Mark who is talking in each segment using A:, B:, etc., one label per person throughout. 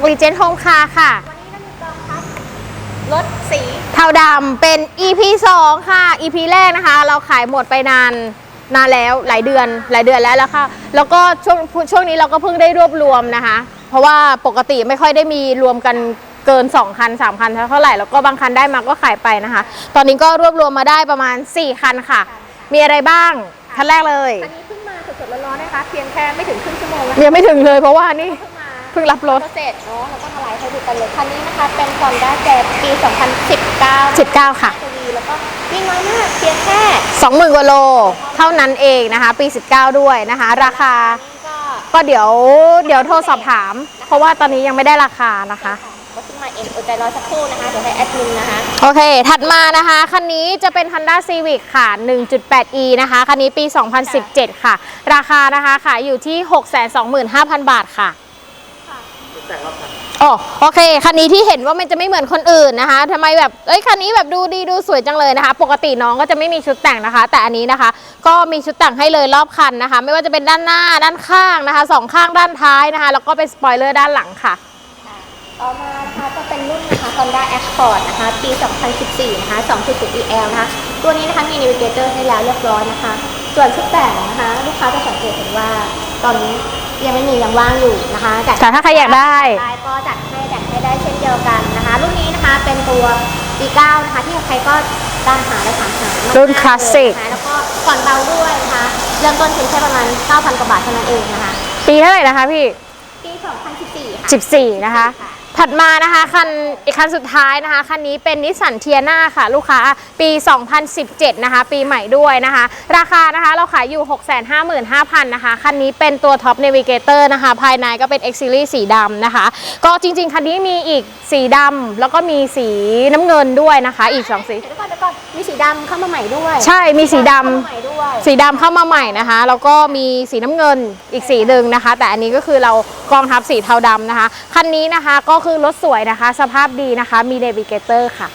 A: จากรีเจนโฮมคาค่ะ
B: รถสี
A: เทาดำเป็น EP 2 ค่ะ EP แรกนะคะ เราขายหมดไปนานนานแล้วหลายเดือนหลายเดือนแล้วแล้วค่ะ แล้วก็ช่วงช่วงนี้เราก็เพิ่งได้รวบรวมนะคะ เพราะว่าปกติไม่ค่อยได้มีรวมกันเกิน 2 คัน 3 คันเท่าไหร่แล้วก็บางคันได้มาก็ขายไปนะคะ ตอนนี้ก็รวบรวมมาได้ประมาณ 4 คันค่ะ มีอะไรบ้างคันแรกเลย
B: อันนี้เพิ่งมาสดๆร้อนๆนะคะ เพียงแค่ไม่ถึงครึ่งชั่วโมงนะคะ
A: ยังไม่ถึงเลยเพราะว่านี่
B: เพิ่งมา
A: เพิ่งรับรถ
B: เสร็จเนาะแล้วก็มาไลฟ์ให้ดูกันเลยคันนี้นะคะเป็น Honda Jazz ปี 2019
A: 19 ค่ะ
B: ทีวีแล้วก็วิ่งน้อยมากเพียงแค่
A: 20,000กว่าโล เท่านั้นเองนะคะ ปี 19 ด้วยนะคะ ราคา
B: ก็
A: ก็เดี๋ยวเดี๋ยวโทรสอบถาม เพราะว่าตอนนี้ยังไม่ได้ราคานะคะ
B: ก็ขึ้นมาเองอดใจรอสักครู่นะคะเดี๋ยวให้แอดมินนะคะ
A: โอเค ถัดมานะคะ คันนี้จะเป็น Honda Civic ค่ะ 1.8e นะคะ คันนี้ปี 2017 ค่ะ ราคานะคะขายอยู่ที่ 625,000 บาทค่ะ โอ้โอเค คันนี้ที่เห็นว่ามันจะไม่เหมือนคนอื่นนะคะทำไมแบบ เอ้ย คันนี้แบบดูดีดูสวยจังเลยนะคะ ปกติน้องก็จะไม่มีชุดแต่งนะคะ แต่อันนี้นะคะ ก็มีชุดแต่งให้เลยรอบคันนะคะ ไม่ว่าจะเป็นด้านหน้า ด้านข้างนะคะ สองข้างด้านท้ายนะคะ แล้วก็เป็นสปอยเลอร์ด้านหลังค่ะ
B: ต่อมานะคะจะเป็นรุ่นนะคะ Honda Accord นะคะ ปี 2014 นะคะ 2.0 EL นะคะ ตัวนี้นะคะมี Navigator ให้แล้วเรียบร้อยนะคะ ส่วนชุดแต่งนะคะ ลูกค้าจะสังเกตเห็นว่าตอนนี้ยังไม่มียังว่างอยู่นะคะจัด
A: แต่ถ้าใครอยากได้
B: ได้ก็จัดให้จัดให้ได้เช่นเดียวกันนะคะ รุ่นนี้นะคะเป็นตัว G9 นะคะ ที่ใครก็ตามหาและถามหา
A: รุ่น
B: มากๆ
A: คลาสสิก
B: เลยนะคะแล้วก็ผ่อนเบาด้วยนะคะเริ่มต้นเพียงแค่ประมาณ 9,000 กว่าบาทเท่านั้นเองนะคะ
A: ปีเท่าไหร่นะคะพี่
B: ปี 2014 ค่ะ
A: 14 นะคะ ถัดมานะคะคันอีกคันสุดท้ายนะคะคันนี้เป็นนิสสันเทียนาค่ะ ลูกค้าปี 2017 นะคะ ปีใหม่ด้วยนะคะ ราคานะคะเราขายอยู่ 655,000นะคะคันนี้เป็นตัวท็อปเนวิเกเตอร์นะคะ ภายในก็เป็น X Series สีดำนะคะ ก็จริง ๆ คันนี้มีอีกสีดำแล้วก็มีสีน้ำเงินด้วยนะคะ อีก 2 สี
B: เดี๋ยวก่อนเดี๋ยวก่อนมีสีดำเข้ามาใหม่ด้วย
A: ใช่มีสีดำ
B: เข้ามาใหม่ด้วย
A: สีดำเข้ามาใหม่นะคะ แล้วก็มีสีน้ำเงินอีกสีหนึ่งนะคะ แต่อันนี้ก็คือเรากองทับสีเทาดำนะคะคันนี้นะคะก็คือรถสวยนะคะ สภาพดีนะคะ มีเนวิเกเตอร์ค่ะ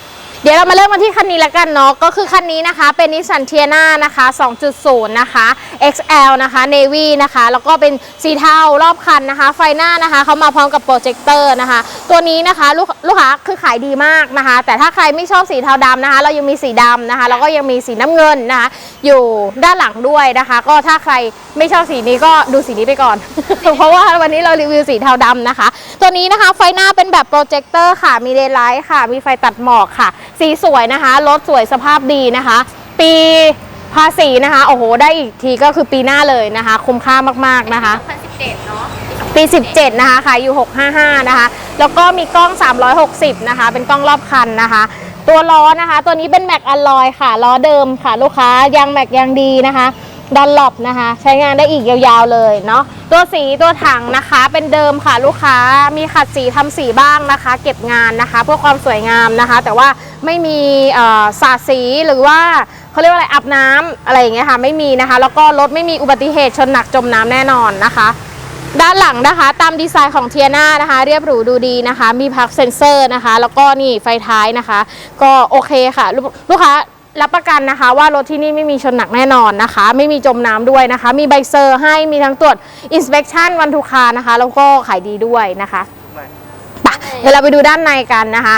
A: เดี๋ยวเรามาเริ่มกันที่คันนี้ละกันเนาะก็คือคันนี้นะคะเป็นนิสสันเทียนานะคะ 2.0 นะคะ XL นะคะ Navy นะคะ แล้วก็เป็นสีเทารอบคันนะคะ ไฟหน้านะคะเขามาพร้อมกับโปรเจคเตอร์นะคะ ตัวนี้นะคะลูกลูกค้าคือขายดีมากนะคะ แต่ถ้าใครไม่ชอบสีเทาดำนะคะ เรายังมีสีดำนะคะ แล้วก็ยังมีสีน้ำเงินนะคะ อยู่ด้านหลังด้วยนะคะ ก็ถ้าใครไม่ชอบสีนี้ก็ดูสีนี้ไปก่อน เพราะว่าวันนี้เรารีวิวสีเทาดำนะคะ ตัวนี้นะคะไฟหน้าเป็นแบบโปรเจคเตอร์ค่ะมีเดย์ไลท์ค่ะ มีไฟตัดหมอกค่ะสีสวยนะคะ รถสวยสภาพดีนะคะ ปีภาษีนะคะ โอ้โห ได้อีกทีก็คือปีหน้าเลยนะคะ คุ้มค่ามากๆนะคะ
B: 2017 เนาะ
A: ปี 17 นะคะขายอยู่ 655 นะคะ แล้วก็มีกล้อง 360 นะคะ เป็นกล้องรอบคันนะคะ ตัวล้อนะคะ ตัวนี้เป็นแม็กอลลอยค่ะ ล้อเดิมค่ะ ลูกค้ายางแม็กยางดีนะคะ ดันหลบนะคะ ใช้งานได้อีกยาวๆเลยเนาะตัวสีตัวถังนะคะเป็นเดิมค่ะลูกค้ามีขัดสีทำสีบ้างนะคะ เก็บงานนะคะ เพื่อความสวยงามนะคะ แต่ว่าไม่มีสาดสีหรือว่าเขาเรียกว่าอะไรอาบน้ำอะไรอย่างเงี้ยค่ะไม่มีนะคะ แล้วก็รถไม่มีอุบัติเหตุชนหนักจมน้ำแน่นอนนะคะด้านหลังนะคะ ตามดีไซน์ของเทียนานะคะ เรียบหรูดูดีนะคะ มีพักเซ็นเซอร์นะคะ แล้วก็นี่ไฟท้ายนะคะ ก็โอเคค่ะ ลูกค้า รับประกันนะคะ ว่ารถที่นี่ไม่มีชนหนักแน่นอนนะคะ ไม่มีจมน้ำด้วยนะคะ มีใบเซอร์ให้มีทั้งตรวจ inspection วันทุกคานะคะ แล้วก็ขายดีด้วยนะคะไปเดี๋ยวเราไปดูด้านในกันนะคะ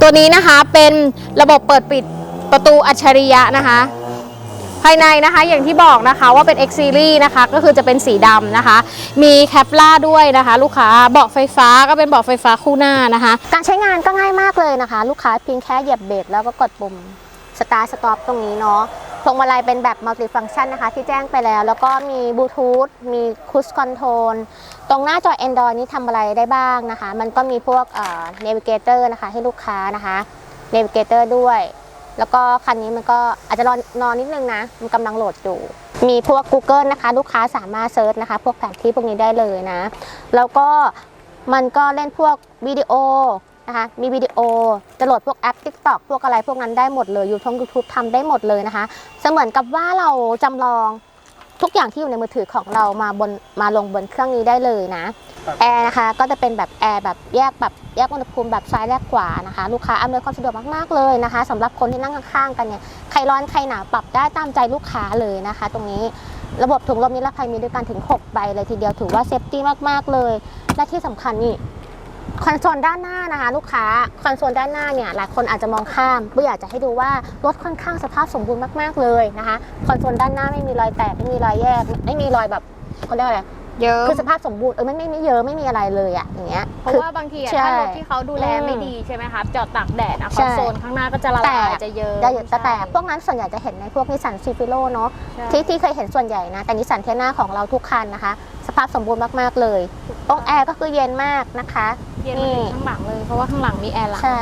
A: ตัวนี้นะคะเป็นระบบเปิดปิดประตูอัจฉริยะนะคะ ภายในนะคะอย่างที่บอกนะคะว่าเป็น X Series นะคะ ก็คือจะเป็นสีดำนะคะ มีแคปล่าด้วยนะคะ ลูกค้าเบาะไฟฟ้าก็เป็นเบาะไฟฟ้าคู่หน้านะคะ
B: การใช้งานก็ง่ายมากเลยนะคะ ลูกค้าเพียงแค่เหยียบเบรกแล้วก็กดปุ่ม สตาร์สต็อปตรงนี้เนาะพวงมาลัยเป็นแบบมัลติฟัง c t ชันนะคะที่แจ้งไปแล้ว แล้วก็มีบลูทูธมีคูสคอนโทรลตรงหน้าจอ Android นี่ทำอะไรได้บ้างนะคะ มันก็มีพวกเอ่อ Navigator นะคะให้ลูกค้านะคะ Navigator ด้วย แล้วก็คันนี้มันก็อาจจะรอนอนนิดนึงนะ มันกำลังโหลดอยู่มีพวก Google นะคะ ลูกค้าสามารถเซิร์ชนะคะ พวกแผนที่พวกนี้ได้เลยนะ แล้วก็มันก็เล่นพวกวิดีโอ นะคะ มีวิดีโอจะโหลดพวกแอป TikTok พวกอะไรพวกนั้นได้หมดเลยยูทง YouTube ทำได้หมดเลยนะคะ เสมือนกับว่าเราจำลองทุกอย่างที่อยู่ในมือถือของเรามาบนมาลงบนเครื่องนี้ได้เลยนะ แอร์นะคะก็จะเป็นแบบแอร์แบบแยกแบบแยกอุณหภูมิแบบซ้ายและขวานะคะ ลูกค้าอำนวยความสะดวกมากๆเลยนะคะสำหรับคนที่นั่งข้างๆกันเนี่ยใครร้อนใครหนาวปรับได้ตามใจลูกค้าเลยนะคะ ตรงนี้ระบบถุงลมนิรภัยมีด้วยกันถึง 6 ใบเลยทีเดียวถือว่าเซฟตี้มากๆเลย และที่สำคัญนี่ คอนโซลด้านหน้านะคะลูกค้าคอนโซลด้านหน้าเนี่ยหลายคนอาจจะมองข้ามก็อยากจะให้ดูว่ารถค่อนข้างสภาพสมบูรณ์มากๆเลยนะคะคอนโซลด้านหน้าไม่มีรอยแตกไม่มีรอยแยก ไม่มีรอยแบบเขาเรียกว่าอะไร
A: เยอะ
B: คือสภาพสมบูรณ์เออไม่ไม่ไม่เยอะไม่มีอะไรเลยอะอย่างเงี้ย
A: เพราะ
B: คือ
A: ว่าบางทีอะ
B: ใช่
A: ถ้ารถที่เขาดูแล
B: อืม
A: ไม่ดีใช่ไหมครับจอดตากแดดนะค
B: ใช่
A: อนโซลข้างหน้าก็จะละ
B: แต
A: ลาย
B: ก
A: จะเยอะ
B: ได้แต่แต่พวกนั้นส่วนใหญ่จะเห็นในพวกนิสสันซีฟิโลเนาะ
A: ใช่
B: ที่ที่เคยเห็นส่วนใหญ่นะ แต่นิสสันเทียนาของเราทุกคันนะคะ สภาพสมบูรณ์มากๆเลยตรงแอร์ก็คือเย็นมากนะคะ
A: เย็นมาถึงข้างหลังเลยเพราะว่าข้างหลังมีแอร์หลัง
B: ใช่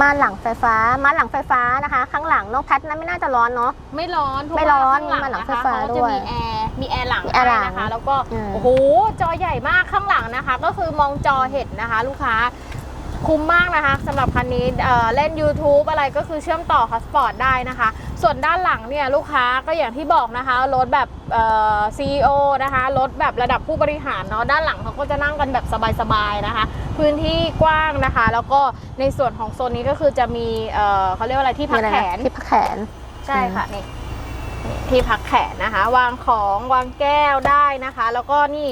B: ม่านหลังไฟฟ้าม่านหลังไฟฟ้านะคะ ข้างหลังน้องแพทนั้นไม่น่าจะร้อนเนาะ
A: ไม่ร้อนเพราะ
B: ไม่
A: ว่า
B: ร้อน
A: ข้างหลัง
B: มีมาหลัง
A: นะ
B: ไฟ
A: คะ
B: ฟ้า
A: เขา
B: ด้
A: จะ
B: วย
A: มีแอร์มีแอร์หลัง
B: มีแอร์หลัง
A: ให้นะคะ แล้วก็
B: อืม
A: โอ้โหจอใหญ่มากข้างหลังนะคะ ก็คือมองจอเห็นนะคะ ลูกค้า คุ้มมากนะคะสำหรับคันนี้เอ่อเล่น YouTube อะไรก็คือเชื่อมต่อฮอตสปอตได้นะคะ ส่วนด้านหลังเนี่ยลูกค้าก็อย่างที่บอกนะคะ รถแบบเอ่อ CEO นะคะ รถแบบระดับผู้บริหารเนาะด้านหลังเขาก็จะนั่งกันแบบสบายๆนะคะ พื้นที่กว้างนะคะ แล้วก็ในส่วนของโซนนี้ก็คือจะมีเอ่อเขาเรียกว่าอะไรที่พัก
B: มีอะไร
A: แข
B: นะ
A: น
B: ที่พักแขน
A: ใช่ค่ะนี่นี่ ที่พักแขนนะคะ วางของวางแก้วได้นะคะ แล้วก็นี่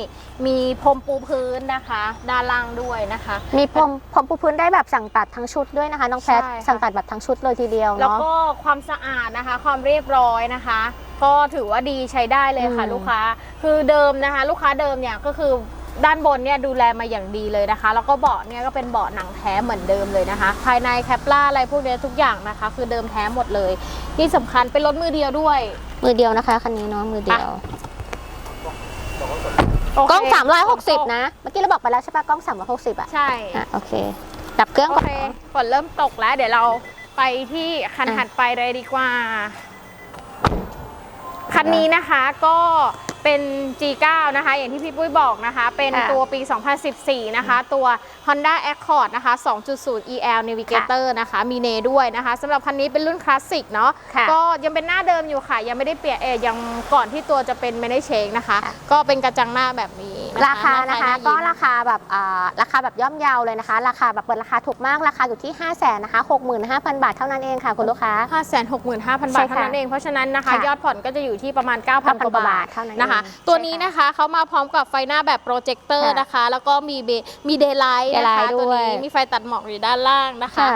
A: มีพรมปูพื้นนะคะ ด้านล่างด้วยนะคะ
B: มีพรมพรมปูพื้นได้แบบสั่งตัดทั้งชุดด้วยนะคะน้องแพท
A: ใช่ค่ะ
B: สั่งตัดแบบทั้งชุดเลยทีเดียว
A: แล้ว
B: เนาะ
A: ก็ความสะอาดนะคะ ความเรียบร้อยนะคะ ก็ถือว่าดีใช้ได้เลยค่ะ
B: อืม
A: ลูกค้าคือเดิมนะคะ ลูกค้าเดิมเนี่ยก็คือด้านบนเนี่ยดูแลมาอย่างดีเลยนะคะ แล้วก็เบาะเนี่ยก็เป็นเบาะหนังแท้เหมือนเดิมเลยนะคะ ภายในแคปล่าอะไรพวกเนี้ยทุกอย่างนะคะ คือเดิมแท้หมดเลย ที่สำคัญเป็นรถมือเดียวด้วย
B: มือเดียวนะคะคันนี้เนาะมือเดียว
A: โเค
B: กล้อง 360 นะ เมื่อกี้เราบอกไปแล้วใช่ปะกล้อง 360อะ
A: ใช่
B: อะโอเค ดับเครื่อง
A: โอ
B: ก่อน
A: เคฝนเริ่มตกแล้ว เดี๋ยวเราไปที่คัน
B: อะ
A: ถัดไปเลยดีกว่า คันนี้นะคะก็ เป็น G9 นะคะ อย่างที่พี่ปุ้ยบอกนะคะ เป็น
B: ค่ะ
A: ตัวปี 2014 นะคะ ตัว Honda Accord นะคะ 2.0 EL Navigator นะคะ มีเนด้วยนะคะสำหรับคันนี้เป็นรุ่นคลาสสิกเนาะ
B: ค่ะ
A: ก็ยังเป็นหน้าเดิมอยู่ค่ะ ยังไม่ได้เปลี่ยนเออยังก่อนที่ตัวจะเป็นไม่ได้เชงนะคะ
B: ค่ะ
A: ก็เป็นกระจังหน้าแบบนี้นะะ
B: ราคานะคะ
A: ห
B: ก็
A: น้า
B: ราคาแบบอ่าราคาแบบย่อมเยาวเลยนะคะ ราคาแบบเปิดราคาถูกมาก ราคาอยู่ที่ 5 0 0แสนนะคะ65,000 บาทเท่านั้นเองค่ะคุณลูกค้า
A: 565,000
B: ใช่
A: บาท
B: ค่ะ
A: เท่านั้นเอง เพราะฉะนั้นนะคะ
B: ค่ะ
A: ยอดผ่อนก็จะอยู่ที่ประมาณ 9,000กว่าบาท
B: เท่านั้น
A: นะคะ
B: เอง
A: ตัวนี้
B: ใช่ค่ะ
A: นะคะเขามาพร้อมกับไฟหน้าแบบโปรเจคเตอร์
B: ค่ะ
A: นะคะ แล้วก็มีเบมีเดย์ไลท์นะคะ
B: daylight
A: ตัวนี้
B: ด้วย
A: มีไฟตัดหมอกอยู่ด้านล่างนะคะ
B: ค่ะ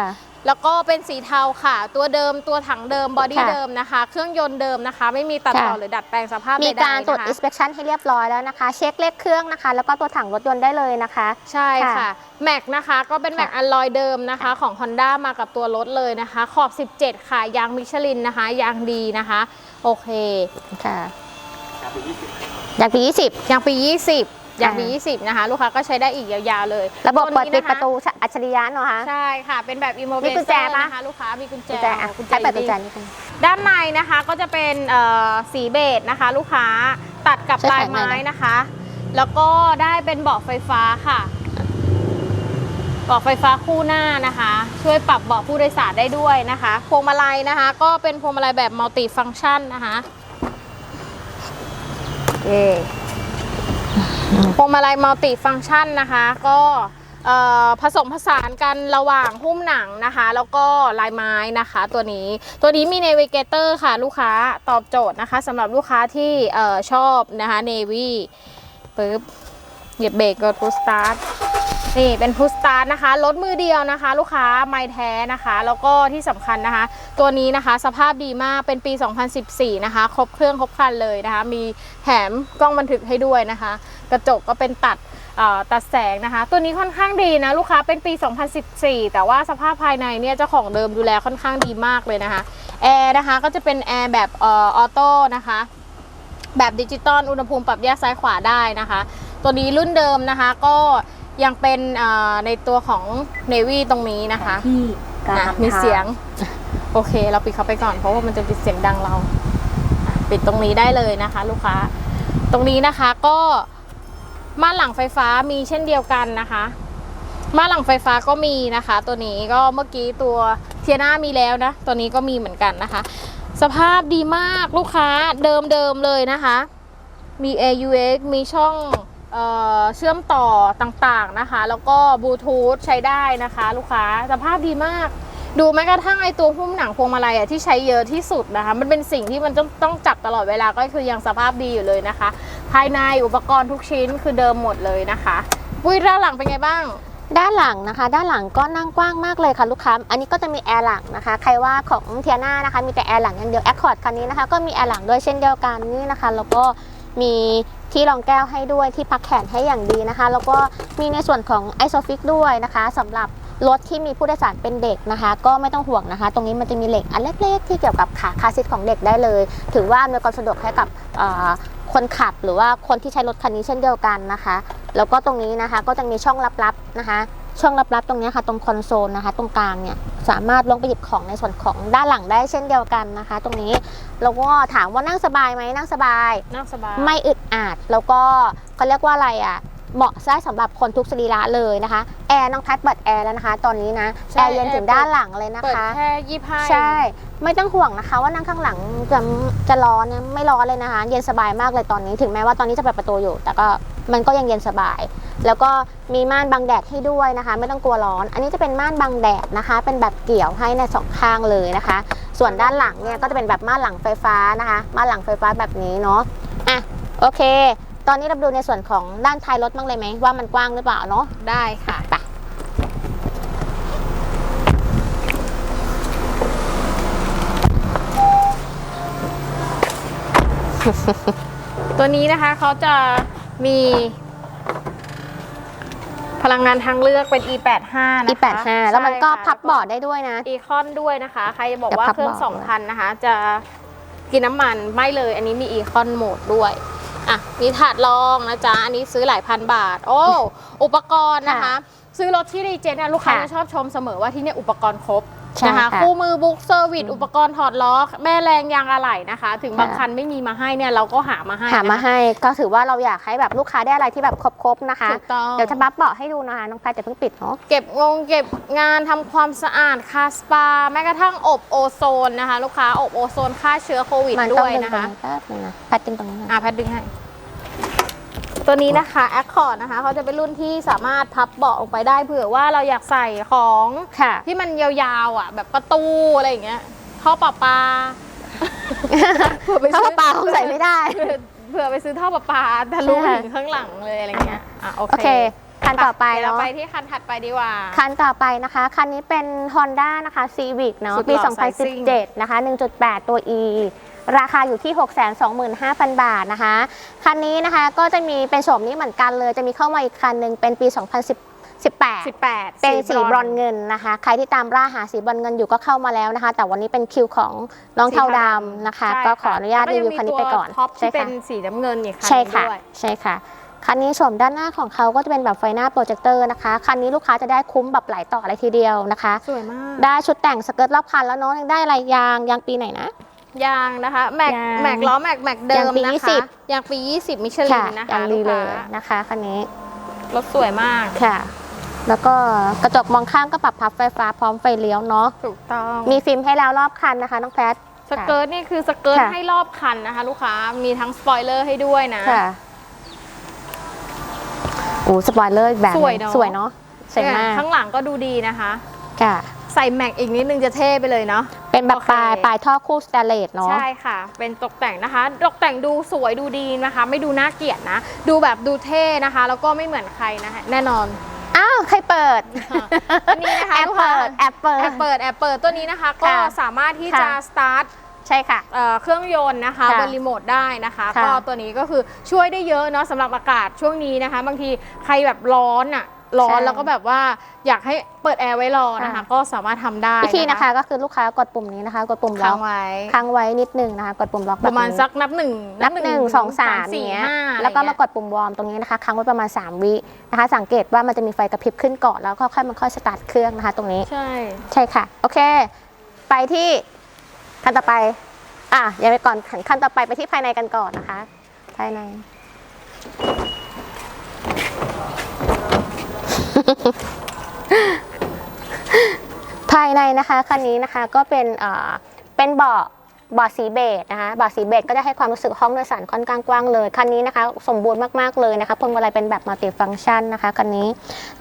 A: แล้วก็เป็นสีเทาค่ะ ตัวเดิมตัวถังเดิมบอดี้
B: ค่ะ
A: เดิมนะคะ เครื่องยนต์เดิมนะคะ ไม่มีตัดต่อ
B: ค่ะ
A: หรือดัดแปลงสภาพใด
B: มี
A: ๆ
B: การตรวจ
A: นะคะ
B: inspection ให้เรียบร้อยแล้วนะคะ เช็คเลขเครื่องนะคะ แล้วก็ตัวถังรถยนต์ได้เลยนะคะ
A: ใช่ค่ะ
B: ค่ะ
A: แม็กนะคะก็เป็นแม็ก
B: ค่ะ
A: อัลลอยเดิมนะคะของ Honda มากับตัวรถเลยนะคะ ขอบ 17 ค่ะ ยางมิชลินนะคะ ยางดีนะคะ โอเค
B: ค่ะ อยากปี 20
A: ยางปี 20ยางปี 20 นะคะ ลูกค้าก็ใช้ได้อีกยาวๆเลย
B: ระบบเปิด
A: ตัวนี้
B: ปิด
A: นะคะ
B: ประตูอัจฉริยะเนอะคะ
A: ใช่ค่ะ เป็นแบบอิโมเบ
B: มีกุญแจปะ
A: นะคะลูกค้ามีกุญแจ
B: กุญแจอะ
A: กุญแจ
B: ให้เปิด
A: อยู่
B: กุญแจ
A: นี่
B: นิดนึง
A: ด้านในนะคะก็จะเป็นเอ่อสีเบจนะคะ ลูกค้าตัดกับ
B: ใช่
A: ลาย
B: ค่ะ
A: ไม้
B: ไหนๆ
A: นะคะ แล้วก็ได้เป็นเบาะไฟฟ้าค่ะเบาะไฟฟ้าคู่หน้านะคะ ช่วยปรับเบาะผู้โดยสารได้ด้วยนะคะ พวงมาลัยนะคะ ก็เป็นพวงมาลัยแบบมัลติฟังก์ชันนะคะ เย่พวงมาลัยมัลติฟังก์ชันนะคะ ก็ผสมผสานกันระหว่างหุ้มหนังนะคะ แล้วก็ลายไม้นะคะ ตัวนี้ตัวนี้มีเนวิเกเตอร์ค่ะ ลูกค้าตอบโจทย์นะคะสำหรับลูกค้าที่ออชอบนะคะเนวีปึ๊บ เหยียบเบรกกดพุชสตาร์ทนี่เป็นพุชสตาร์ทนะคะรถมือเดียวนะคะ ลูกค้าไม่แท้นะคะ แล้วก็ที่สำคัญนะคะ ตัวนี้นะคะสภาพดีมากเป็นปี 2014 นะคะ ครบเครื่องครบครันเลยนะคะ มีแถมกล้องบันทึกให้ด้วยนะคะ กระจกก็เป็นตัดตัดแสงนะคะ ตัวนี้ค่อนข้างดีนะลูกค้าเป็นปี 2014 แต่ว่าสภาพภายในเนี่ยเจ้าของเดิมดูแลค่อนข้างดีมากเลยนะคะแอร์นะคะก็จะเป็นแอร์แบบออโต้นะคะ แบบดิจิตอลอุณหภูมิปรับแยกซ้ายขวาได้นะคะ ตัวนี้รุ่นเดิมนะคะ ก็ยังเป็นเอ่อในตัวของ Navy ตรงนี้นะคะ
B: ที่การ
A: อะมีเสียง โอเค เราปิดเขาไปก่อนเพราะว่ามันจะปิดเสียงดังเราอะปิดตรงนี้ได้เลยนะคะ ลูกค้า ตรงนี้นะคะก็ม่านหลังไฟฟ้ามีเช่นเดียวกันนะคะม่านหลังไฟฟ้าก็มีนะคะ ตัวนี้ก็เมื่อกี้ตัวเทียน่ามีแล้วนะตัวนี้ก็มีเหมือนกันนะคะ สภาพดีมากลูกค้าเดิมๆเลยนะคะ มี AUX มีช่อง เเชื่อมต่อต่างๆนะคะ แล้วก็บลูทูธใช้ได้นะคะ ลูกค้าสภาพดีมาก ดูแม้กระทั่งไอตัวหุ้มหนังพวงมาลัยอะที่ใช้เยอะที่สุดนะคะ มันเป็นสิ่งที่มันต้องต้องจับตลอดเวลาก็คือยังสภาพดีอยู่เลยนะคะ ภายในอุปกรณ์ทุกชิ้นคือเดิมหมดเลยนะคะปุ้ยด้านหลังเป็นไงบ้าง
B: ด้านหลังนะคะ ด้านหลังก็นั่งกว้างมากเลยค่ะลูกค้า อันนี้ก็จะมีแอร์หลังนะคะ ใครว่าของเทียนานะคะ มีแต่แอร์หลังอย่างเดียวแอคคอร์ดคันนี้นะคะ ก็มีแอร์หลังด้วยเช่นเดียวกันนี่นะคะ แล้วก็มี ที่รองแก้วให้ด้วยที่พักแขนให้อย่างดีนะคะ แล้วก็มีในส่วนของไอโซฟิกด้วยนะคะสำหรับรถที่มีผู้โดยสารเป็นเด็กนะคะ ก็ไม่ต้องห่วงนะคะ ตรงนี้มันจะมีเหล็กอันเล็ก ๆ ที่เกี่ยวกับขาคาร์ซีทของเด็กได้เลย ถือว่าอำนวยความสะดวกให้กับคนขับหรือว่าคนที่ใช้รถคันนี้เช่นเดียวกันนะคะ แล้วก็ตรงนี้นะคะก็จะมีช่องลับๆนะคะ ช่องลับๆตรงนี้ค่ะ ตรงคอนโซลนะคะ ตรงกลางเนี่ยสามารถลงไปหยิบของในส่วนของด้านหลังได้เช่นเดียวกันนะคะ ตรงนี้ แล้วก็ถามว่านั่งสบายไหมนั่งสบาย
A: นั่งสบาย
B: ไม่อึดอัดแล้วก็เขาเรียกว่าอะไรอะเหมาะได้สำหรับคนทุกสรีระเลยนะคะแอร์น้องพัดเปิดแอร์แล้วนะคะ ตอนนี้นะ
A: ใช่
B: แอร์เย็นถึง
A: แอร์เปิด
B: ด้านหลังเลยนะ
A: เปิด
B: คะ
A: แค่ยี่ห้า
B: ใช่ ไม่ต้องห่วงนะคะ ว่านั่งข้างหลังจะจะร้อนเนี่ยไม่ร้อนเลยนะคะ เย็นสบายมากเลยตอนนี้ถึงแม้ว่าตอนนี้จะเปิดประตูอยู่ แต่ก็มันก็ยังเย็นสบาย แล้วก็มีม่านบังแดดให้ด้วยนะคะ ไม่ต้องกลัวร้อน อันนี้จะเป็นม่านบังแดดนะคะ เป็นแบบเกี่ยวให้ในสองข้างเลยนะคะ ส่วนด้านหลังเนี่ยก็จะเป็นแบบม่านหลังไฟฟ้านะคะม่านหลังไฟฟ้าแบบนี้เนาะอะโอเค ตอนนี้เราดูในส่วนของด้านท้ายรถบ้างเลยไหมว่ามันกว้างหรือเปล่าเนาะ
A: ได้ค่ะ
B: ไป
A: ตัวนี้นะคะเขาจะมี พลังงานทางเลือกเป็น e85 นะคะ
B: อี85 แล้วมันก็
A: ใช่ค่ะ
B: พับเบาะได้ด้วยนะ
A: อีคอนด้วยนะคะ ใครจะบอก
B: เดี๋ยว
A: ว่า
B: พับ
A: เครื่อง
B: เบาะ
A: สองพันนะคะ จะกินน้ำมันไม่เลย อันนี้มีอีคอนโหมดด้วยอะมีถาดรองนะจ๊ะ อันนี้ซื้อหลายพันบาท โอ้ อุปกรณ์นะคะ ซื้อรถที่รีเจนเนี่ยลูกค้า
B: ค่ะ
A: จะชอบชมเสมอว่าที่เนี่ยอุปกรณ์ครบ
B: ใช่
A: นะคะ
B: ค่ะ
A: คู่มือบุ๊กเซอร์วิสอุปกรณ์ถอดล้อแม่แรงยางอะไหล่นะคะ ถึงบาง
B: ค่ะ
A: คันไม่มีมาให้เนี่ยเราก็หามาให้
B: หามา
A: นะคะ
B: ให้ก็ถือว่าเราอยากให้แบบลูกค้าได้อะไรที่แบบครบๆนะคะ
A: ถูกต้อง
B: เดี๋ยวจะบัฟเบาะให้ดูนะคะน้องแพทจะเพิ่งปิดเนาะ
A: เก็บงงเก็บงานทำความสะอาดคาสปา แม้กระทั่งอบโอโซนนะคะ ลูกค้าอบโอโซนฆ่าเชื้อโควิด
B: มัน
A: ด้
B: ต้อง
A: วย
B: ดึง
A: นะ
B: ตรง
A: คะ
B: นี้แป๊บนึงนะแพทดึงตรงนี้หน่อย
A: อะแพทดึงให้ ตัวนี้นะคะ Accord นะคะเขาจะเป็นรุ่นที่สามารถพับเบาะลงไปได้เผื่อว่าเราอยากใส่ของ
B: ค่ะ
A: ที่มันยาวๆอะ แบบประตูอะไรอย่างเงี้ยท่อประปาเผื่อไป
B: ถ้า
A: ซื้อ
B: เปล่าคงใส่ไม่ได้
A: เผื่อเผื่อไปซื้อท่อประปาทะลุ
B: ใช่
A: ถึงข้างหลังเลยอะไรเงี้ยอะโอ
B: โอ
A: เค
B: เคคันต่อไป
A: เดี๋ยว
B: เนาะ
A: เราไปที่คันถัดไปดีกว่า
B: คันต่อไปนะคะ คันนี้เป็น Honda นะคะ Civic เนาะ
A: สุดห
B: ปี
A: ล่อสายซิ่ง
B: 2017 นะคะ 1.8 ตัว E ราคาอยู่ที่ 625,000 บาทนะคะ คันนี้นะคะก็จะมีเป็นโฉมนี้เหมือนกันเลย จะมีเข้ามาอีกคันหนึ่งเป็นปี 2018
A: 18
B: เป็นสีบรอนซ์เงินนะคะ ใครที่ตามล่าหาสีบรอนซ์เงินอยู่ก็เข้ามาแล้วนะคะ แต่วันนี้เป็นคิวของน้องเทาดำนะคะ
A: ใช่
B: ก็ขออนุญาตรีวิวคันนี้ไปก่อน
A: ท็อปที่
B: ใช่
A: เป็
B: ค่ะ
A: นสีน้ำเงินอีกคัน
B: ใช่ค่ะ
A: ด้วย
B: ใช่ค่ะคันนี้โฉมด้านหน้าของเขาก็จะเป็นแบบไฟหน้าโปรเจคเตอร์นะคะ คันนี้ลูกค้าจะได้คุ้มแบบหลายต่ออะไรทีเดียวนะคะ
A: สวยมาก
B: ได้ชุดแต่งสเกิร์ตรอบคันแล้วเน้องยังได้อะไรยางยางปีไหนนะ
A: ยางนะคะแม็ก
B: ยาง
A: แม็กล้อแม็กแม็กเดิ
B: ยาง
A: ม
B: ปี
A: นะคะ
B: 20
A: ยางปี 20 มิชลินนะคะ
B: ยางดี
A: ลูก
B: เล
A: ค้าย
B: นะคะคันนี้
A: รถสวยมาก
B: ค่ะ แล้วก็กระจกมองข้างก็ปรับพับไฟฟ้าพร้อมไฟเลี้ยวเนาะ
A: ถูกต้อง
B: มีฟิล์มให้แล้วรอบคันนะคะน้องแพท
A: สเกิร์ตนี่คือสเกิร์ต
B: ค่ะ
A: ให้รอบคันนะคะ ลูกค้ามีทั้งสปอยเลอร์ให้ด้วยนะ
B: ค่ะโอ้สปอยเลอร์อีกแบบหนึ่ง
A: สวยเนอะ
B: สวยเนาะสวยมาก
A: ข้างหลังก็ดูดีนะคะ
B: ค่ะ
A: ใส่แม็กอีกนิดนึงจะเท่ไปเลยเนาะ
B: เป็นแบบ
A: โอเค
B: ปลายปลายท่อคู่สแตนเลสเนาะ
A: ใช่ค่ะ เป็นตกแต่งนะคะ ตกแต่งดูสวยดูดีนะคะ ไม่ดูน่าเกลียดนะ ดูแบบดูเท่นะคะ แล้วก็ไม่เหมือนใครนะคะแน่นอน
B: อ้าวใครเปิด
A: อันนี้นะคะ
B: แอป
A: ลูกค้า
B: เปิดแอปเปิด
A: แอปเปิดแอปเปิดตัวนี้นะคะ ก็
B: ค่ะ
A: สามารถที่
B: ค่ะ
A: จะสตาร์ท
B: ใช่ค่ะ
A: เอ่อเครื่องยนต์นะคะ
B: ค่ะ
A: บนรีโมทได้นะคะ
B: ค่ะ
A: ก็ตัวนี้ก็คือช่วยได้เยอะเนาะสำหรับอากาศช่วงนี้นะคะ บางทีใครแบบร้อนอะ ร้อน
B: ใช่
A: แล้วก็แบบว่าอยากให้เปิดแอร์ไว้รอนะคะ
B: ค่ะ
A: ก็สามารถทำได้
B: วิธีนะคะก็คือลูกค้ากดปุ่มนี้นะคะ กดปุ่มล็
A: ค้า
B: อก
A: งไว้
B: ค้างไว้นิดนึงนะคะ กดปุ่มล็อก
A: ป
B: แบบ
A: ระมาณ
B: นี้
A: สักนับหนึ่ง
B: นับหนึ่งสองสาม
A: สี่
B: เนี้ย
A: ห้า
B: แล้วก็
A: อะไร
B: มา
A: เงี้ย
B: กดปุ่มวอร์มตรงนี้นะคะค้างไว้ประมาณ 3 วินะคะ สังเกตว่ามันจะมีไฟกระพริบขึ้นก่อนแล้วก็ค่อยมันค่อยสตาร์ทเครื่องนะคะ ตรงนี้
A: ใช่
B: ใช่ค่ะ โอเค ไปที่ขั้นต่อไป อะยังไปก่อนขั้นต่อไปไปที่ภายในกันก่อนนะคะ ภายใน ภายในนะคะคันนี้นะคะก็เป็นเอ่อเป็นเบาะ บอร์ดสีเบจนะคะบอร์ดสีเบจก็จะให้ความรู้สึกห้องโดยสารค่อนข้างกว้างเลย คันนี้นะคะสมบูรณ์มากๆเลยนะคะพวงมาลัยเป็นแบบมัลติฟัง c t ชันนะคะคันนี้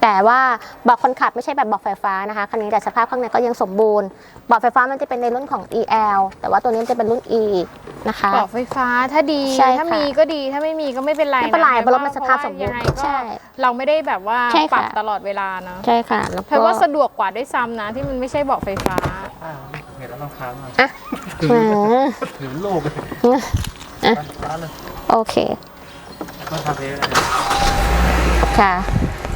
B: แต่ว่าเบาะคนขับไม่ใช่แบบเบาะไฟฟ้านะคะคันนี้แต่สภาพข้างในก็ยังสมบูรณ์เบาะไฟฟ้ามันจะเป็นในรุ่นของ EL แต่ว่าตัวนี้จะเป็นรุ่น E นะคะ
A: เบาะไฟฟ้าถ้าดี
B: ใช่ค่ะ
A: ถ้ามีก็ดีถ้าไม่มีก็ไม่เป็นไร
B: ไม่เป็นไร
A: นะ
B: เพราะรถมันสภาพสมบูรณ์
A: ยังไงก็
B: ใช่
A: เราไม่ได้แบบว่า
B: ใช่
A: ป
B: ค่ะ
A: รับตลอดเวลานะ
B: ใช่ค่ะแล้ว
A: เพราะ
B: ก็
A: ว่าสะดวกกว่าด้วยซ้ำนะที่มันไม่ใช่เบาะไฟฟ้า
C: อ้าวเห็นแล้วต้องค้างมา
B: อะ
C: ถือ
B: แหม
C: ถือลูกเลย
B: อะ
C: ร้านเลย
B: โอเค
C: ต้องทำเองเลย
B: ค่ะ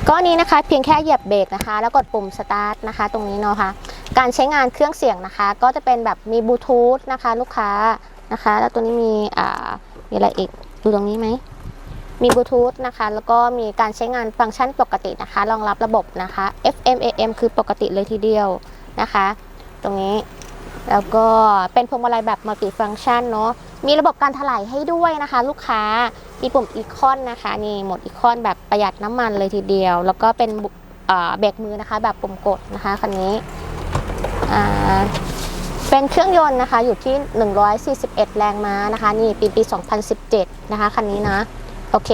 B: ก็อันนี้นะคะเพียงแค่เหยียบเบรกนะคะ แล้วกดปุ่มสตาร์ทนะคะ ตรงนี้เนาะค่ะการใช้งานเครื่องเสียงนะคะ ก็จะเป็นแบบมีบลูทูธนะคะ ลูกค้านะคะ แล้วตัวนี้มีอ่ามีอะไรอีกดูตรงนี้ไหมมีบลูทูธนะคะ แล้วก็มีการใช้งานฟังก์ชันปกตินะคะ รองรับระบบนะคะ FM AM คือปกติเลยทีเดียวนะคะ ตรงนี้ แล้วก็เป็นพวงมาลัยแบบมัลติฟัง c t ชันเนาะ มีระบบการถลายให้ด้วยนะคะ ลูกค้า มีปุ่มอีคอนนะคะ นี่โหมดอีคอนแบบประหยัดน้ำมันเลยทีเดียว แล้วก็เป็นเบรกมือนะคะ แบบปุ่มกดนะคะคันนี้ เป็นเครื่องยนต์นะคะอยู่ที่ 141 แรงม้านะคะ นี่ปีปี 2017 นะคะคันนี้นะ โอเค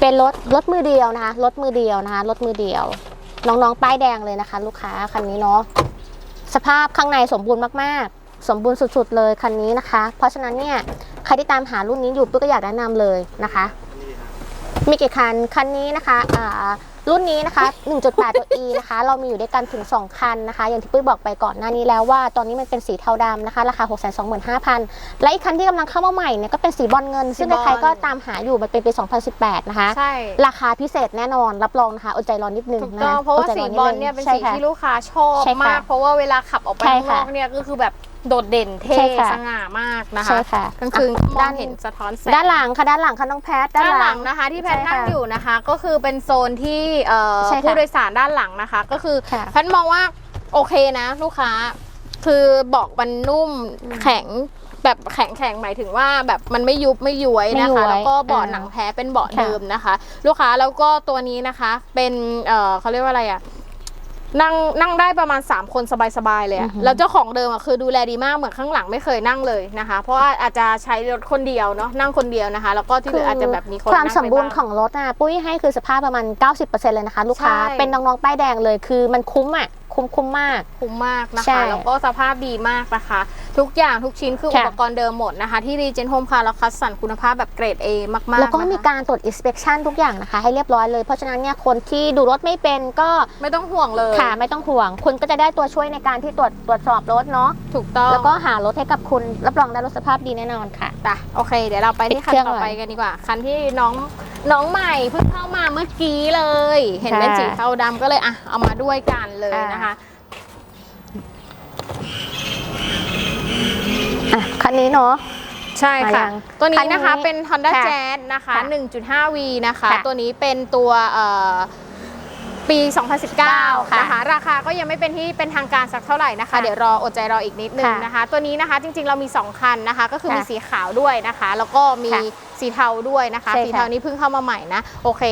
B: เป็นรถรถมือเดียวนะคะ รถมือเดียวนะคะ รถมือเดียว น้องๆ ป้ายแดงเลยนะคะ ลูกค้าคันนี้เนาะ สภาพข้างในสมบูรณ์มากๆ สมบูรณ์สุดๆเลยคันนี้นะคะ เพราะฉะนั้นเนี่ยใครที่ตามหารุ่นนี้อยู่ปุ๊กก็อยากแนะนำเลยนะคะ มีกี่คันคันนี้นะคะอ่า รุ่นนี้นะคะ 1.8 ตัว E นะคะ เรามีอยู่ด้วยกันถึง 2 คันนะคะ อย่างที่ปุ้ยบอกไปก่อนหน้านี้แล้วว่าตอนนี้มันเป็นสีเทาดำนะคะ ราคา 625,000 และอีกคันที่กำลังเข้ามาใหม่เนี่ยก็เป็นสีบอลเงิน ซึ่ง
A: สีบอล
B: ใครๆก็ตามหาอยู่มันเป็นปี 2018 นะคะ
A: ใช่
B: ราคาพิเศษแน่นอนรับรองนะคะอดใจรอนิดนึง
A: ถูก
B: นะ
A: ต้องเพราะว่า
B: ดใจ
A: สี
B: ด
A: บอล
B: ง
A: เนี่ยเป็น
B: ใช่
A: สี
B: ค่ะ
A: ที่ลูกค้าชอบ
B: ใช่ค่ะ
A: มาก เพราะว่าเวลาขับออกไป
B: ใช่
A: ข้างน
B: ค่ะ
A: อกเนี่ยก็คือแบบ โดดเด่นเท่
B: ใช่ค่ะ
A: สง่ามากนะ
B: ใช่
A: คะ
B: ค่ะ
A: กลางคืน
B: อะ
A: มอ
B: ด้างน
A: เห็นสะท้อนแสง
B: ด้านหลังค่ะด้านหลังค่ะน้องแพท
A: ด้านหลังนะคะ ที่แพท
B: ใช่
A: นั่ง
B: ค่ะ
A: อยู่นะคะ ก็คือเป็นโซนที่เอ่อ
B: ใช่ค่ะ
A: ผู้โดยสารด้านหลังนะคะ ก็คือ
B: ค่ะ
A: แพทมองว่าโอเคนะ ลูกค้า คือเบอกมันนุ่มแข็งแบบแข็งแข็งหมายถึงว่าแบบมันไม่ยุบไม่ย้วย
B: ไม่
A: นะ
B: ย้ว
A: คะ
B: ย
A: แล้วก็เบาะ
B: อ่า
A: หนังแท้เป็นเบาะ
B: ค่ะ
A: เดิมนะคะ ลูกค้าแล้วก็ตัวนี้นะคะ เป็นเอ่อเขาเรียกว่าอะไรอะ นั่งนั่งได้ประมาณ 3 คนสบายๆเลย
B: อื
A: อะ
B: อหือ
A: แล้วเจ้าของเดิมอะคือดูแลดีมากเหมือนข้างหลังไม่เคยนั่งเลยนะคะ เพราะว่าอาจจะใช้รถคนเดียวเนาะนั่งคนเดียวนะคะ แล้วก็ที่เหลืออาจจะแบบมีคน
B: ความ
A: นั่ง
B: สมบูรณ์
A: ไป
B: ข
A: บ้าง
B: องรถน่ะปุ้ยให้คือสภาพประมาณ 90%เลยนะคะ ลูกค้า
A: ใช่
B: เป็นน้องๆป้ายแดงเลยคือมันคุ้มอะ คุ้มคุ้มมาก
A: คุ้มมากนะ
B: ใช่
A: คะแล้วก็สภาพดีมากนะคะ ทุกอย่างทุกชิ้นคืออุ
B: ค่ะ
A: ปกรณ์เดิมหมดนะคะ ที่รีเจนโฮมค่ะเราคัดสรรคุณภาพแบบเกรด A มากๆ
B: แล้วก็
A: นะคะ
B: มีการตรวจ inspection ทุกอย่างนะคะ ให้เรียบร้อยเลย เพราะฉะนั้นเนี่ยคนที่ดูรถไม่เป็นก็
A: ไม่ต้องห่วงเลย
B: ค่ะไม่ต้องห่วง คุณก็จะได้ตัวช่วยในการที่ตรวจตรวจสอบรถเนาะ
A: ถูกต้อง
B: แล้วก็หารถให้กับคุณรับรองได้รถสภาพดีแน่นอนค่ะ
A: จ้ะโอเค เดี๋ยวเราไปที่คัน
B: ปิดเครื่อง
A: ต่อไป
B: ก่อน
A: กันดีกว่า คันที่น้องน้องใหม่เพิ่งเข้ามาเมื่อกี้เลย เห็นเป็น
B: ค่ะ
A: สีเทาดำก็เลยอะเอามาด้วยกันเลยนะคะ
B: อะคันนี้เนาะ
A: ใช่ค่ะ
B: มายัง
A: ตัว
B: คั
A: นี้
B: นนี้
A: นะคะเป็น Honda
B: ค่ะ
A: Jazz นะคะ
B: ค่ะ
A: 1.5V นะคะ
B: ค่ะ
A: ตัวนี้เป็นตัวเอ่อปี 2019
B: ค่ะ
A: นะคะ ราคา ก็ยังไม่เป็นที่เป็นทางการสักเท่าไหร่นะคะ
B: ค่ะ
A: เดี๋ยวรออดใจรออีกนิดนึง
B: ค่ะ
A: นะคะ ตัวนี้นะคะจริงๆเรามี 2 คันนะคะ ก็คือ
B: ค่ะ
A: มีสีขาวด้วยนะคะ แล้วก็มี
B: ค่ะ
A: สีเทาด้วยนะคะ
B: ใช่ค่ะ
A: สีเทานี้เพิ่งเข้ามาใหม่นะ โอเค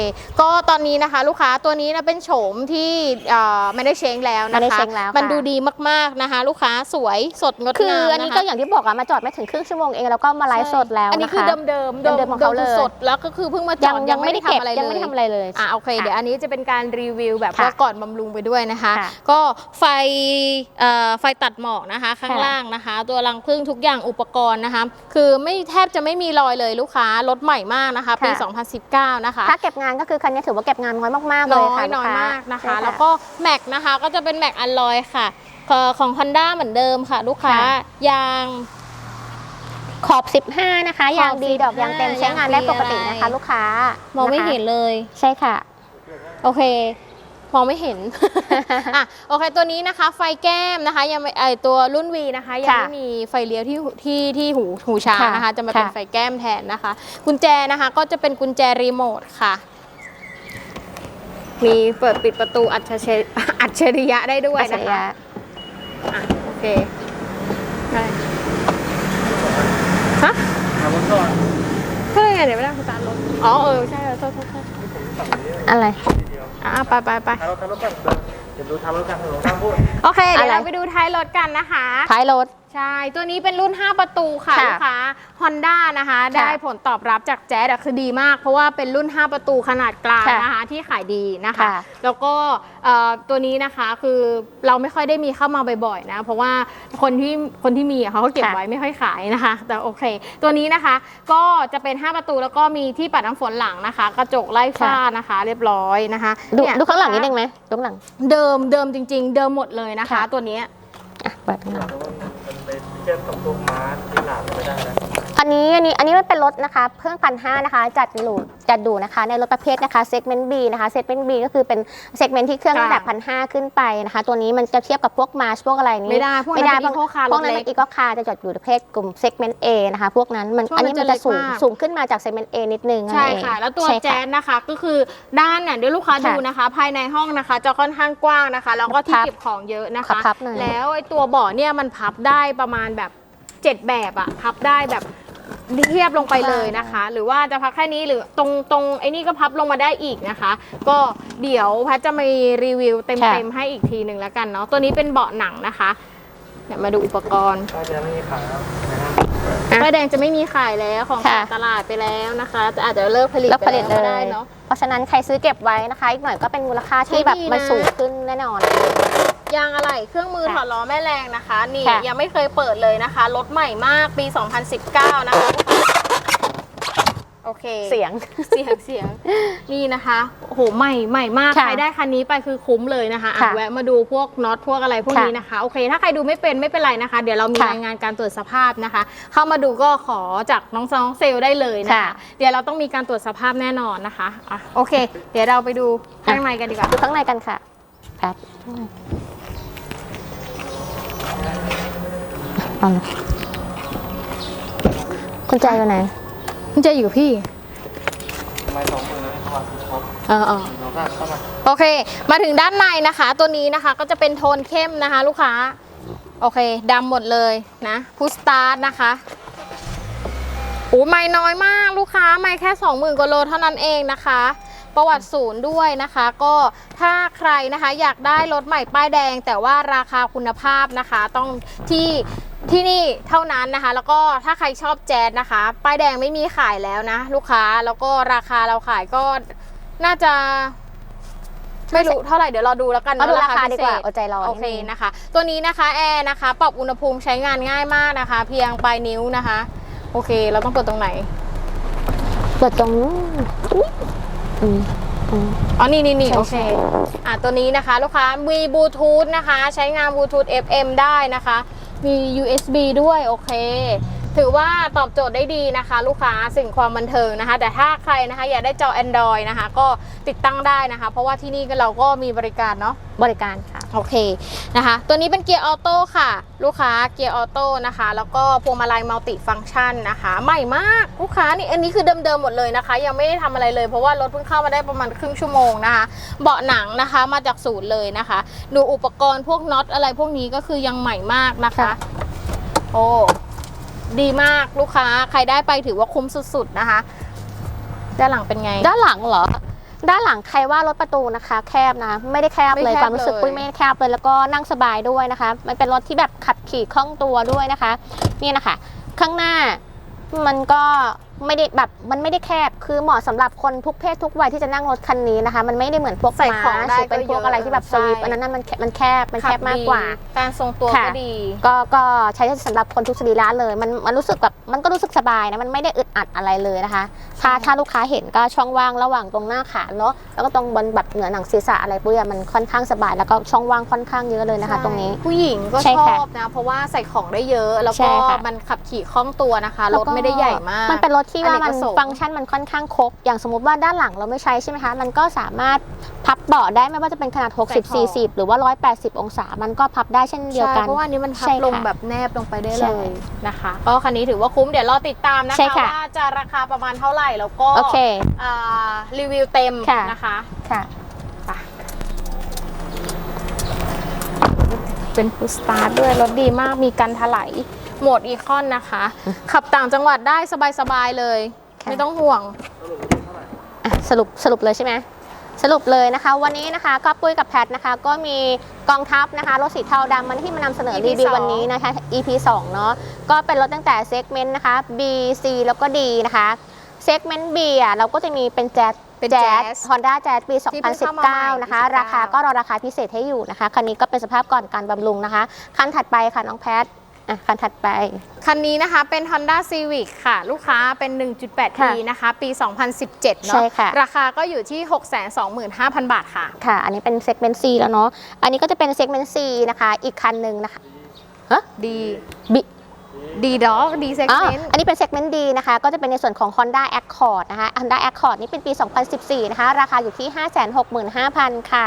A: ก็ตอนนี้นะคะลูกค้าตัวนี้นะเป็นโฉมที่เอ่อไม่ได้เช้งแล้ว
B: ไม่
A: นะ
B: ได้
A: คะ
B: เช็คแล้ว
A: มัน
B: ค่ะ
A: ดูดีมากๆนะคะ ลูกค้าสวยสดงด
B: คืองา
A: ม
B: อันนี้ะ
A: คะ
B: ก็อย่างที่บอกอะมาจอดไม่ถึงครึ่งชั่วโมงเองแล้วก็มาไลฟ์สดแล้ว
A: อันนี้
B: นะ
A: คือ
B: คะ
A: เดิมเดิม
B: เดิมๆของเขาเลย
A: สดๆแล้วก็คือเพิ่งมาจ
B: ยั
A: องด
B: ยังไม่ได้เก็บ
A: ทำอะไร
B: ยังไม่ได้
A: เลย
B: ทำอะไรเลย
A: อะโอเค
B: ค่ะ
A: เดี๋ยวอันนี้จะเป็นการรีวิวแบบ
B: ค่ะ
A: ว่าก่อนบำรุงไปด้วยนะคะ
B: ค่ะ
A: ก็ไฟเอ่อไฟตัดหมอกนะคะข้าง
B: ค่ะ
A: ล่างนะคะ ตัวรังพึ่งทุกอย่างอุปกรณ์นะคะ คือไม่แทบจะไม่มีรอยเลยลูกค้ารถใหม่มากนะคะปี
B: ค่ะ
A: 2019 นะคะ
B: ถ้าเก็บงานก็คือคันนี้ถือว่าเก็บงานน้อยมากๆเล
A: น้
B: ย
A: อย
B: ค่ะ
A: น้อย
B: ลูค้
A: มากนะคะ
B: ใช่
A: แล้วก็แม็กนะคะก็จะเป็นแม็กอัลลอยค่ะเอ่อของ Honda เหมือนเดิมค่ะ ลูกค้า
B: ค่ะ
A: ยาง
B: ขอบ 15 นะคะ
A: ขอบ
B: ยางดีดอกยางเต็ม
A: 15
B: ใช้งานได้ปกติ
A: ยางดี
B: นะคะ
A: อะไร
B: ลูกค้าม
A: องไม่ะ
B: คะ
A: เห็นเลย
B: ใช่ค่ะ
A: โอเค มองไม่เห็น อะโอเคตัวนี้นะคะ ไฟแก้มนะคะ ยังไม่ไอตัวรุ่น V นะคะ ยัง
B: ค่ะ
A: ไม่มีไฟเลี้ยวที่หูที่ที่หูหูช้าง
B: ค่ะ
A: นะคะ จะมาเป็น
B: ค่ะ
A: ไฟแก้มแทนนะคะ กุญแจนะคะก็จะเป็นกุญแจรีโมทค่ะ มีเปิดปิดประตูอัจฉริอัจฉริยะได้ด้วย
B: อัจฉ
A: นะ
B: ริ
A: คะ
B: ยะ
A: อะโอเคได้ฮะ
C: ทำรถก่อน
A: ก็เลยไงเดี๋ยวไม่ได้สตาร์ทรถอ๋อเออใช่เออโทษโทษโทษ
B: อะไร
A: อะไปไปไป
C: ทำรถทำรถก่อนเดี๋ยวดูทำรถกันถนนข้างพูด
A: โอเคเดี๋ยว
B: อะไร
A: เราไปดูท้ายรถกันนะคะ
B: ท้ายรถ
A: ใช่ ตัวนี้เป็นรุ่น 5 ประตูค่ะ
B: ค่ะ
A: ลูกค้า Honda นะคะ ได้ผลตอบรับจากแจ๊ดอะคือดีมาก เพราะว่าเป็นรุ่น 5 ประตูขนาดกลาง
B: ค่ะ
A: นะคะที่ขายดีนะคะ
B: ค่ะ
A: แล้วก็เอ่อตัวนี้นะคะคือเราไม่ค่อยได้มีเข้ามาบ่อยๆนะ เพราะว่าคนที่คนที่มีอะเขาก็เก็บ
B: ค่ะ
A: ไว้ไม่ค่อยขายนะคะ แต่โอเค ตัวนี้นะคะก็จะเป็น 5 ประตูแล้วก็มีที่ปัดน้ำฝนหลังนะคะ กระจกไล่ฝ้านะคะ เรียบร้อยนะคะ
B: ดู
A: เนี่ย
B: ดูข้างหลังนิดนึงไหมดูข้างหลัง
A: เดิมเดิมจริง ๆ เดิมหมดเลยนะคะ
B: ค่ะ
A: ตัวเนี้ย
B: อะเปิดข้างหลัง
C: แต่ว่ามันไปเทียบกับพวกม้าที่หลานไม่ได้นะ
B: อันนี้อันนี้อันนี้มันเป็นรถนะคะเครื่องพันห้านะคะ จัดหลูจัดดูนะคะ ในรถประเภทนะคะเซกเมนต์ B นะคะเซกเมนต์ B ก็คือเป็นเซกเมนต์ที่เครื่อง
A: ค่ะ
B: ระดับพันห้าขึ้นไปนะคะ ตัวนี้มันจะเทียบกับพวกมาชพวกอะไรนี้
A: ไม่ได้พวกนั้น
B: ไม่ได้
A: เป็น Eco Car
B: พวกนั้น
A: รถ
B: เป็
A: เล็
B: น
A: ก
B: อีโคคาร์จะจัดอยู่ในประเภทกลุ่มเซกเมนต์ A นะคะพวกนั้นมัน
A: ช่วง
B: อัน
A: นั้
B: นี้
A: น
B: มัน
A: จะ
B: จะสูง
A: เล็กมาก
B: สูงขึ้นมาจากเซกเมนต์ A นิดนึงนั่น
A: ใช่
B: เอง
A: ค่ะ แล้วตัว
B: ใช่
A: แจ๊สนะคะก็คือด้านเนี่ยเดี๋ยวลูกค้า
B: ค่ะ
A: ดูนะคะ ภายในห้องนะคะ จะค่อนข้างกว้างนะคะ แล้วก็ที่
B: พับ
A: เก็บของเยอะนะ
B: พั
A: คะ
B: บพับหน่อย
A: แล้วไอ้ตัวเบาะเนี่ยมันพับได้ประมาณแบบเจ็ดแบบอะพับได้แบบ เทียบลงไปเลยนะคะ หรือว่าจะพับแค่นี้หรือตรงตรงไอ้นี่ก็พับลงมาได้อีกนะคะ ก็เดี๋ยวพัดจะมีรีวิวเต็มๆให้อีกทีหนึ่งแล้วกันเนาะตัวนี้เป็นเบาะหนังนะคะเนี่ยมาดูอุปกรณ์
C: ก็จะไม่มีขายแล้วนะฮะ
A: ป้ายแดงจะไม่มีขายแล้วของ
B: ค่ะ
A: ตลาดไปแล้วนะคะจะอาจจะเลิกผลิต
B: แล้ว
A: ไป
B: ผลิต
A: แล้ว
B: เล
A: ก็ได้
B: ย
A: เนาะ
B: เพราะฉะนั้นใครซื้อเก็บไว้นะคะ อีกหน่อยก็เป็นมูลค่าที่แบบ
A: ใช่ดีนะ
B: มันสูงขึ้นแน่นอน
A: ยางอะไหล่เครื่องมือ
B: ค่ะ
A: ถอดล้อแม่แรงนะคะ นี่
B: ค่ะ
A: ยังไม่เคยเปิดเลยนะคะรถใหม่มากปี 2019 นะคะโอเค
B: เสียง
A: เสียงเสียงนี่นะคะโอ้โหใหม่ใหม่มาก
B: ค่ะ
A: ใครได้คันนี้ไปคือคุ้มเลยนะคะอะ
B: ค่ะ
A: แวะมาดูพวกน็อตพวกอะไรพวก
B: ค่ะ
A: นี้นะคะโอเค ถ้าใครดูไม่เป็นไม่เป็นไรนะคะ เดี๋ยวเรามี
B: ค่ะ
A: รายงานการตรวจสภาพนะคะ เข้ามาดูก็ขอจากน้องซองเซลลได้เลยนะคะ
B: ค่ะ
A: เดี๋ยวเราต้องมีการตรวจสภาพแน่นอนนะคะอะโอเค เดี๋ยวเราไปดูข้างในกันดีกว่า
B: ดูข้างในกันค่ะแป๊บ เอาเลยคุณใจอยู่ไหน
A: มันจะอยู่พี่
C: ทำไมสองมือแล้วไม่เข้ามาครบ
A: เออเออ
C: เราก็เข้ามา
A: โอเค มาถึงด้านในนะคะ ตัวนี้นะคะก็จะเป็นโทนเข้มนะคะ ลูกค้า โอเคดำหมดเลยนะพุสตาร์ทนะคะโอ้ไม่น้อยมากลูกค้าไม่แค่ 20,000กว่าโลเท่านั้นเองนะคะ ประวัติศูนย์ด้วยนะคะ ก็ถ้าใครนะคะอยากได้รถใหม่ป้ายแดง แต่ว่าราคาคุณภาพนะคะต้องที่ที่นี่เท่านั้นนะคะ แล้วก็ถ้าใครชอบแจ๊สนะคะ ป้ายแดงไม่มีขายแล้วนะ ลูกค้าแล้วก็ราคาเราขายก็น่าจะไม่รู้เท่าไหร่เดี๋ยวรอดูแล้วกัน
B: เอาดูราคา
A: พิ
B: ดีกว่า
A: เศษ
B: เอาใจร้อน
A: โอเคนะคะ ตัวนี้นะคะแอร์นะคะ ปรับอุณหภูมิใช้งานง่ายมากนะคะ เพียงปลายนิ้วนะคะ โอเค เราต้องกดตรงไหน
B: เปิดตรงนู้น อุ๊ยอืมอืม
A: อ๋อ นี่นี่นี่
B: ใช่
A: โอเค
B: ใช่
A: อะตัวนี้นะคะ ลูกค้ามีบลูทูธนะคะ ใช้งานบลูทูธ FM ได้นะคะ มี USB ด้วย โอเค ถือว่าตอบโจทย์ได้ดีนะคะ ลูกค้าสิ่งความบันเทิงนะคะ แต่ถ้าใครนะคะอยากได้จอ Android นะคะ ก็ติดตั้งได้นะคะ เพราะว่าที่นี่ก็เราก็มีบริการเนาะ
B: บริการค่ะ
A: โอเคนะคะ ตัวนี้เป็นเกียร์ออโต้ค่ะ ลูกค้าเกียร์ออโต้นะคะ แล้วก็พวงมาลัยมัลติฟังก์ชันนะคะ ใหม่มากลูกค้านี่อันนี้คือเดิมๆหมดเลยนะคะ ยังไม่ได้ทำอะไรเลยเพราะว่ารถเพิ่งเข้ามาได้ประมาณครึ่งชั่วโมงนะคะ เบาะหนังนะคะมาจากศูนย์เลยนะคะ ดูอุปกรณ์พวกน็อตอะไรพวกนี้ก็คือยังใหม่มากนะคะ
B: ค่ะ
A: โอ้ ดีมากลูกค้าใครได้ไปถือว่าคุ้มสุดๆนะคะ ด้านหลังเป็นไง
B: ด้านหลังเหรอ ด้านหลังใครว่ารถประตูนะคะ แคบนะ ไม่ได้แคบ
A: ไม่
B: เลย
A: แคบ
B: ความรู้สึก
A: เลย
B: ปุ้ยไม่ได้แคบเลยแล้วก็นั่งสบายด้วยนะคะ มันเป็นรถที่แบบขับขี่คล่องตัวด้วยนะคะ นี่นะคะ ข้างหน้ามันก็ ไม่ได้แบบมันไม่ได้แคบ คือเหมาะสำหรับคนทุกเพศทุกวัยที่จะนั่งรถคันนี้นะคะ มันไม่ได้เหมือนพวก
A: ใส่ของ
B: ม้า
A: ได้
B: หรือเป็น
A: ก็
B: พวก
A: เยอะ
B: อะไรที่แบบสวิฟ
A: ใช่
B: อันนั้นนะมันแคมันแคบมันแคบมาก
A: ดี
B: กว่า
A: การทรงตัว
B: ค่ะ
A: ก็ดี
B: ก็ก็ใช้สำหรับคนทุกสรีระเลย มันมันรู้สึกแบบมันก็รู้สึกสบายนะมันไม่ได้อึดอัดอะไรเลยนะคะ ถ้า
A: ใช่
B: ถ้าลูกค้าเห็นก็ช่องว่างระหว่างตรงหน้าขาเนาะแล้วก็ตรงบนแบบเหนือหนังศีรษะอะไรปุ้ยอะมันค่อนข้างสบายแล้วก็ช่องว่างค่อนข้างเยอะเลยนะคะ ตรงนี้
A: ผู้หญิงก็
B: ใช่
A: ช
B: ค่ะ
A: อบนะ เพราะว่าใส่ของได้เยอะแล้ว
B: ใช่
A: ก็
B: ค่ะ
A: มันขับขี่คล่องตัวนะคะรถ
B: แล้วก็
A: ไม่ได้ใหญ่มาก
B: มันเป็นรถที่ว่า
A: อเนก
B: มัน
A: ประสงค์
B: ฟังก์ชันมันค่อนข้างครบอย่างสมมติว่าด้านหลังเราไม่ใช้ใช่ไหมคะมันก็สามารถพับเบาะได้ไม่ว่าจะเป็นขนาด
A: ใส่ของ
B: 60 40 หรือว่า 180 องศา มันก็พับได้เช่นเดียว
A: ใช่
B: กัน
A: เพราะว่าอันนี้มันพับ
B: ใช่ค่ะ
A: ลงแบบแนบลงไปได้
B: ใช่
A: เลยนะคะก็คันนี้ถือว่าคุ้มเดี๋ยวรอติดตามนะ
B: ใช่
A: คะ
B: ค่ะ
A: ว่าจะราคาประมาณเท่าไหร่แล้วก็
B: โอเค
A: อ่ารีวิวเต็ม
B: ค่ะ
A: นะคะ
B: ค่ะ
A: ไปเป็นฟูสตาร์ด้วยรถดีมากมีกันถลายโหมดอีคอนนะคะ ขับต่างจังหวัดได้สบายๆเลย
B: ค่ะ
A: ไม่ต้องห่วง
B: อะสรุปสรุปเลยใช่ไหมสรุปเลยนะคะ วันนี้นะคะก็ปุ้ยกับแพทนะคะ ก็มีกองทัพนะคะรถสีเทาดำมันที่มานำเสนอ
A: EP
B: รีวิว
A: สอง
B: วันนี้นะคะ EP 2 เนาะก็เป็นรถตั้งแต่เซกเมนต์นะคะ B C แล้วก็ D นะคะ เซกเมนต์ B อะเราก็จะมีเป็นแจ๊
A: เป็น
B: แจ๊
A: Jazz
B: ฮอนด้าแจ๊ปี
A: ที่เพิ่งเข้ามาใหม่
B: 2019 นะคะ
A: ปี19
B: ราคาก็รอราคาพิเศษให้อยู่นะคะ คันนี้ก็เป็นสภาพก่อนการบำรุงนะคะ คันถัดไปค่ะ น้องแพทอะคันถัดไป
A: คันนี้นะคะเป็น Honda Civic ค่ะ ลูกค้าเป็น 1.8T
B: ค่ะ
A: นะคะ ปี 2017 เนาะ
B: ใช่ค่ะ
A: ราคาก็อยู่ที่ 625,000 บาทค่ะ
B: ค่ะ อันนี้เป็นเซกเมนต์ C แล้วเนาะ อันนี้ก็จะเป็นเซกเมนต์ C นะคะ อีกคันหนึ่งนะคะ
A: ดี
B: บิ
A: ดีด็อกดีเซ็ก
B: อ๋อ
A: เซน
B: อันนี้เป็นเซกเมนต์ D นะคะ ก็จะเป็นในส่วนของ Honda Accord นะคะ Honda Accord นี่เป็นปี 2014 นะคะ ราคาอยู่ที่ 565,000 ค่ะ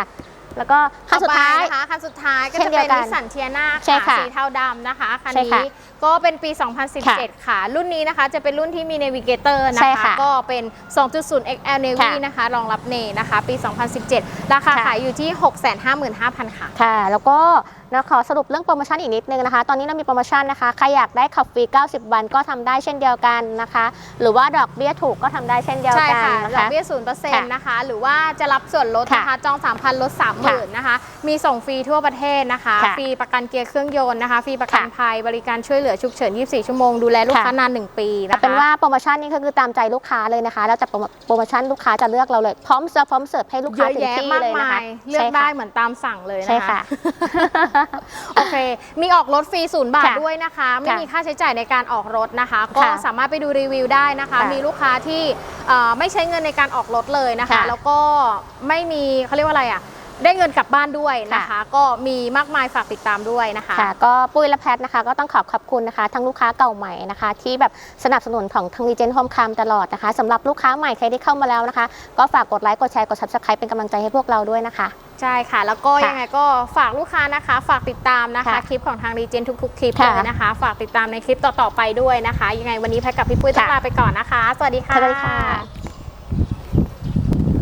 B: แล้วก็คันสุดท้าย
A: นะคะคันสุดท้ายก็
B: เช่
A: จะ
B: นเดี
A: เป็
B: ยวนกัน
A: นิสสันเทียนา
B: ใช่
A: ค่ะ
B: ค่ะ
A: สีเทาดำนะคะคัน
B: ใช่ค่ะ
A: นี้ก็เป็นปี 2017 ค่ะ รุ่นนี้นะคะจะเป็นรุ่นที่มี Navigator นะ
B: ใช่
A: คะ
B: ค่ะ
A: ก็เป็น 2.0 XL Navy
B: ค่ะ
A: นะคะ รองรับเนนะคะ ปี 2017 ราคา
B: ค่ะ
A: ขายอยู่ที่ 655,000 ค่ะ
B: ค่ะ แล้วก็ นะขอสรุปเรื่องโปรโมชั่นอีกนิดนึงนะคะ ตอนนี้เรามีโปรโมชั่นนะคะ ใครอยากได้ขับฟรี 90 วันก็ทำได้เช่นเดียวกันนะคะ หรือว่าดอกเบี้ยถูกก็ทำได้เช่นเดียว
A: ใช่
B: กัน
A: ค่ะ
B: นะ
A: ดอก
B: คะ
A: เบี้ยศูนย์เปอร์เซ็น
B: ค่ะ
A: ต์นะคะ หรือว่าจะรับส่วนลดนะคะ
B: ค่ะ
A: จอง 3,000 ลด 30,000นะคะ มีส่งฟรีทั่วประเทศนะคะ
B: ค่ะ
A: ฟรีประกันเกียร์เครื่องยนต์นะคะ ฟรีประกัน
B: ค่ะ
A: ภัย บริการช่วยเหลือฉุกเฉิน 24 ชั่วโมง ดูแลลูก
B: ค่ะ
A: ค้านาน 1 ปี
B: แต่
A: นะคะ
B: เป็นว่าโปรโมชั่นนี้ก็คือตามใจลูกค้าเลยนะคะ แล้วแต่โปรโมโปรโมชั่นลูกค้าจะเลือกเราเลย พร้อมเสิร์ฟพร้อมเสิร์ฟให้ลูก
A: เย
B: ค้า
A: อะ
B: ถึง
A: แยะ
B: ที่
A: มาก
B: เลยนะ
A: มา
B: คะ
A: ยเลือก
B: ใช่
A: ได้
B: ค่ะ
A: เหมือนตามสั่งเลย
B: ใช่
A: นะคะ
B: ค่ะ
A: โอเค มีออกรถฟรีศูนย์บาท
B: ค่ะ
A: ด้วยนะคะ ไม่
B: ค่ะ
A: มีค่าใช้จ่ายในการออกรถนะคะ ก็
B: ค่ะ
A: สามารถไปดูรีวิวได้นะคะ
B: ค่ะ
A: มีลูกค้าที่เอ่อไม่ใช้เงินในการออกรถเลยนะคะ
B: ค่ะ
A: แล้วก็ไม่มีเขาเรียกว่าอะไรอะ ได้เงินกลับบ้านด้วยนะคะ
B: ค่ะ
A: ก็มีมากมายฝากติดตามด้วยนะคะ
B: ค่ะก็ปุ้ยและแพทนะคะ ก็ต้องขอบขอบคุณนะคะ ทั้งลูกค้าเก่าใหม่นะคะ ที่แบบสนับสนุนของทางรีเจนโฮมคามตลอดนะคะสำหรับลูกค้าใหม่ใครที่เข้ามาแล้วนะคะ ก็ฝากกดไลค์กดแชร์กด subscribe เป็นกำลังใจให้พวกเราด้วยนะคะ
A: ใช่ค่ะ แล้วก็
B: ค่ะ
A: ยังไงก็ฝากลูกค้านะคะ ฝากติดตามนะคะ
B: ค่ะ
A: คลิปของทางรีเจนทุกๆคลิป
B: ค่ะ
A: เลยนะคะ ฝากติดตามในคลิปต่อๆไปด้วยนะคะ ยังไงวันนี้แพทกับพี่ปุ้ยต้อง
B: ค่ะ
A: ลาไปก่อนนะคะ สวัสดีค่ะ
B: สวัสดีค่ะ